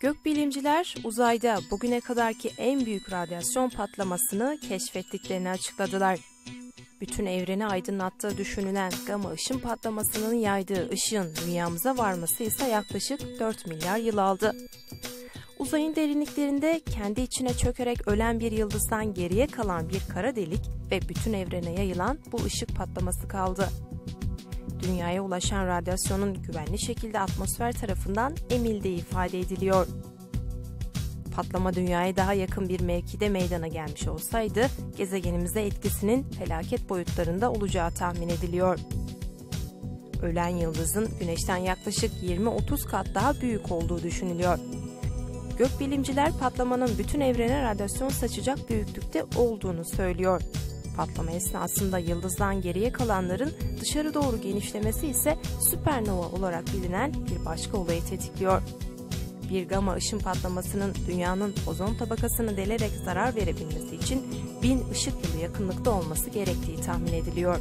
Gökbilimciler uzayda bugüne kadarki en büyük radyasyon patlamasını keşfettiklerini açıkladılar. Bütün evreni aydınlattığı düşünülen gama ışın patlamasının yaydığı ışığın dünyamıza varması ise yaklaşık 4 milyar yıl aldı. Uzayın derinliklerinde kendi içine çökerek ölen bir yıldızdan geriye kalan bir kara delik ve bütün evrene yayılan bu ışık patlaması kaldı. Dünyaya ulaşan radyasyonun güvenli şekilde atmosfer tarafından emildiği ifade ediliyor. Patlama dünyaya daha yakın bir mevkide meydana gelmiş olsaydı gezegenimize etkisinin felaket boyutlarında olacağı tahmin ediliyor. Ölen yıldızın güneşten yaklaşık 20-30 kat daha büyük olduğu düşünülüyor. Gökbilimciler patlamanın bütün evrene radyasyon saçacak büyüklükte olduğunu söylüyor. Patlama esnasında yıldızdan geriye kalanların dışarı doğru genişlemesi ise süpernova olarak bilinen bir başka olayı tetikliyor. Bir gama ışın patlamasının dünyanın ozon tabakasını delerek zarar verebilmesi için bin ışık yılı yakınlıkta olması gerektiği tahmin ediliyor.